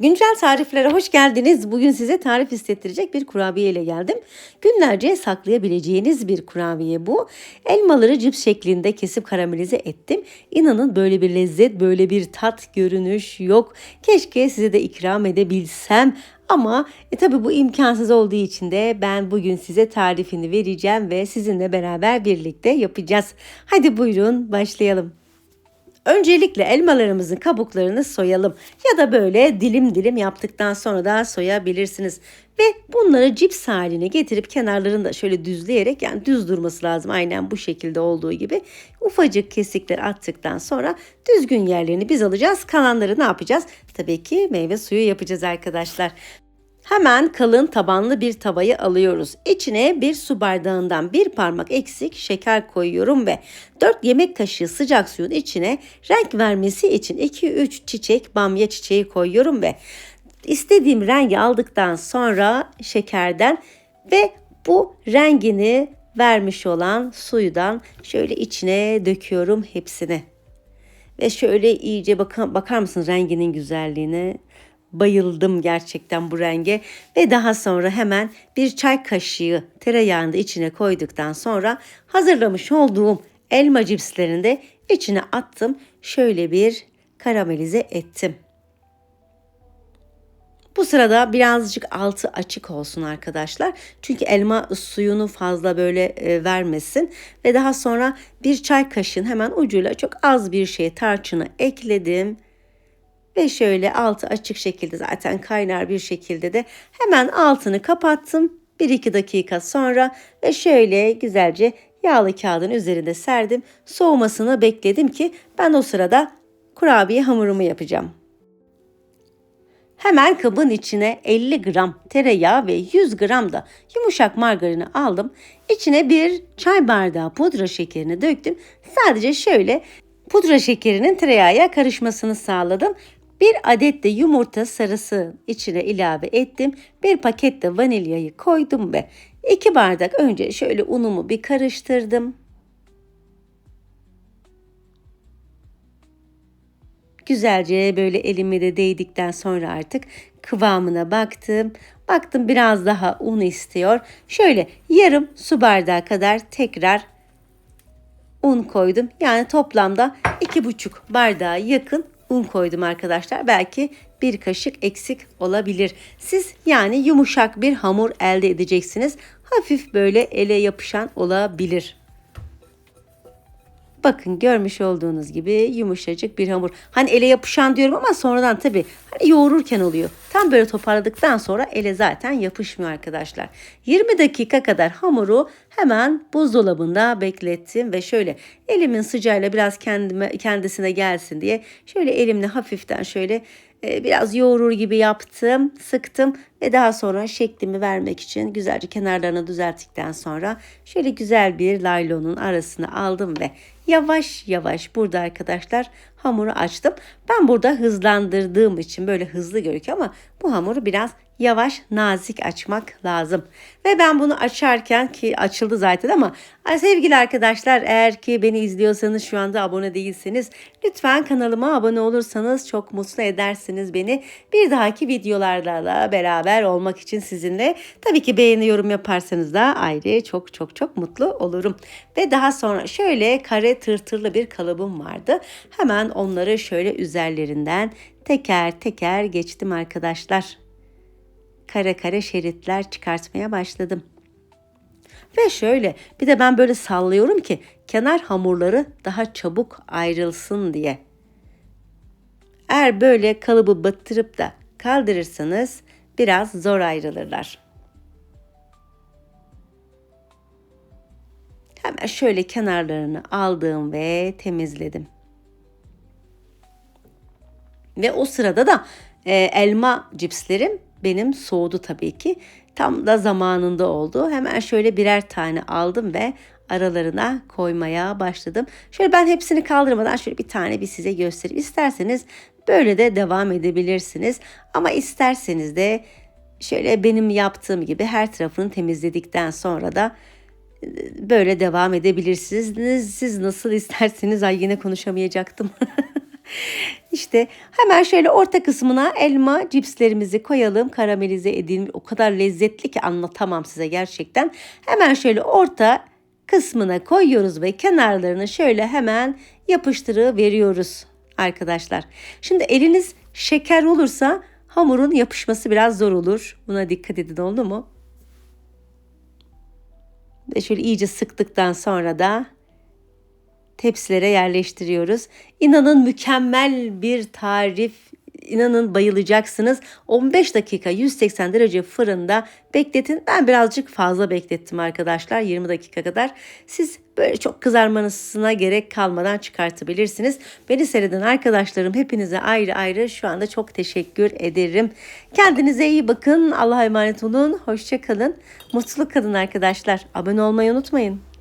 Güncel tariflere hoş geldiniz. Bugün size tarif hissettirecek bir kurabiye ile geldim. Günlerce saklayabileceğiniz bir kurabiye bu. Elmaları cips şeklinde kesip karamelize ettim. İnanın böyle bir lezzet, böyle bir tat, görünüş yok. Keşke size de ikram edebilsem. Ama e, tabii bu imkansız olduğu için de ben bugün size tarifini vereceğim ve sizinle beraber birlikte yapacağız. Hadi buyurun başlayalım. Öncelikle elmalarımızın kabuklarını soyalım ya da böyle dilim dilim yaptıktan sonra da soyabilirsiniz. Ve bunları cips haline getirip kenarlarını da şöyle düzleyerek yani düz durması lazım aynen bu şekilde olduğu gibi. Ufacık kesikler attıktan sonra düzgün yerlerini biz alacağız. Kalanları ne yapacağız? Tabii ki meyve suyu yapacağız arkadaşlar. Hemen kalın tabanlı bir tavayı alıyoruz. İçine bir su bardağından bir parmak eksik şeker koyuyorum ve 4 yemek kaşığı sıcak suyun içine renk vermesi için 2-3 çiçek bamya çiçeği koyuyorum ve istediğim rengi aldıktan sonra şekerden ve bu rengini vermiş olan suydan şöyle içine döküyorum hepsini. Ve şöyle iyice bakar, bakar mısınız renginin güzelliğine? Bayıldım gerçekten bu renge ve daha sonra hemen bir çay kaşığı tereyağını içine koyduktan sonra hazırlamış olduğum elma cipslerini de içine attım. Şöyle bir karamelize ettim. Bu sırada birazcık altı açık olsun arkadaşlar. Çünkü elma suyunu fazla böyle e, vermesin. Ve daha sonra bir çay kaşığın hemen ucuyla çok az bir şey tarçını ekledim. Ve şöyle altı açık şekilde zaten kaynar bir şekilde de hemen altını kapattım. 1-2 dakika sonra ve şöyle güzelce yağlı kağıdın üzerinde serdim. Soğumasını bekledim ki ben o sırada kurabiye hamurumu yapacağım. Hemen kabın içine 50 gram tereyağı ve 100 gram da yumuşak margarini aldım. İçine bir çay bardağı pudra şekerini döktüm. Sadece şöyle pudra şekerinin tereyağıya karışmasını sağladım. Bir adet de yumurta sarısı içine ilave ettim. Bir paket de vanilyayı koydum ve iki bardak önce şöyle unumu bir karıştırdım. Güzelce böyle elimi de değdikten sonra artık kıvamına baktım. Baktım biraz daha un istiyor. Şöyle yarım su bardağı kadar tekrar un koydum. Yani toplamda iki buçuk bardağa yakın un koydum arkadaşlar. Belki bir kaşık eksik olabilir. Siz yani yumuşak bir hamur elde edeceksiniz. Hafif böyle ele yapışan olabilir. Bakın görmüş olduğunuz gibi yumuşacık bir hamur. Hani ele yapışan diyorum ama sonradan tabii hani yoğururken oluyor. Tam böyle toparladıktan sonra ele zaten yapışmıyor arkadaşlar. 20 dakika kadar hamuru hemen buzdolabında beklettim ve şöyle elimin sıcağıyla biraz kendime kendisine gelsin diye şöyle elimle hafiften şöyle e, biraz yoğurur gibi yaptım, sıktım ve daha sonra şeklimi vermek için güzelce kenarlarını düzelttikten sonra şöyle güzel bir laylonun arasına aldım ve yavaş yavaş burada arkadaşlar hamuru açtım. Ben burada hızlandırdığım için böyle hızlı görünüyor ama bu hamuru biraz yavaş nazik açmak lazım. Ve ben bunu açarken ki açıldı zaten ama sevgili arkadaşlar eğer ki beni izliyorsanız şu anda abone değilseniz lütfen kanalıma abone olursanız çok mutlu edersiniz beni. Bir dahaki videolarda da beraber olmak için sizinle tabii ki beğeni yorum yaparsanız da ayrı çok çok çok mutlu olurum. Ve daha sonra şöyle kare tırtırlı bir kalıbım vardı. Hemen onları şöyle üzerlerinden teker teker geçtim arkadaşlar kare kare şeritler çıkartmaya başladım. Ve şöyle bir de ben böyle sallıyorum ki kenar hamurları daha çabuk ayrılsın diye. Eğer böyle kalıbı batırıp da kaldırırsanız biraz zor ayrılırlar. Hemen şöyle kenarlarını aldım ve temizledim. Ve o sırada da e, elma cipslerim benim soğudu tabii ki. Tam da zamanında oldu. Hemen şöyle birer tane aldım ve aralarına koymaya başladım. Şöyle ben hepsini kaldırmadan şöyle bir tane bir size göstereyim. İsterseniz böyle de devam edebilirsiniz. Ama isterseniz de şöyle benim yaptığım gibi her tarafını temizledikten sonra da böyle devam edebilirsiniz. Siz nasıl isterseniz ay yine konuşamayacaktım. İşte hemen şöyle orta kısmına elma cipslerimizi koyalım. Karamelize edilmiş. O kadar lezzetli ki anlatamam size gerçekten. Hemen şöyle orta kısmına koyuyoruz ve kenarlarını şöyle hemen yapıştırı veriyoruz arkadaşlar. Şimdi eliniz şeker olursa hamurun yapışması biraz zor olur. Buna dikkat edin oldu mu? Ve şöyle iyice sıktıktan sonra da tepsilere yerleştiriyoruz. İnanın mükemmel bir tarif. İnanın bayılacaksınız. 15 dakika 180 derece fırında bekletin. Ben birazcık fazla beklettim arkadaşlar. 20 dakika kadar. Siz böyle çok kızarmanızına gerek kalmadan çıkartabilirsiniz. Beni seyreden arkadaşlarım hepinize ayrı ayrı şu anda çok teşekkür ederim. Kendinize iyi bakın. Allah'a emanet olun. Hoşçakalın. Mutlu kalın arkadaşlar. Abone olmayı unutmayın.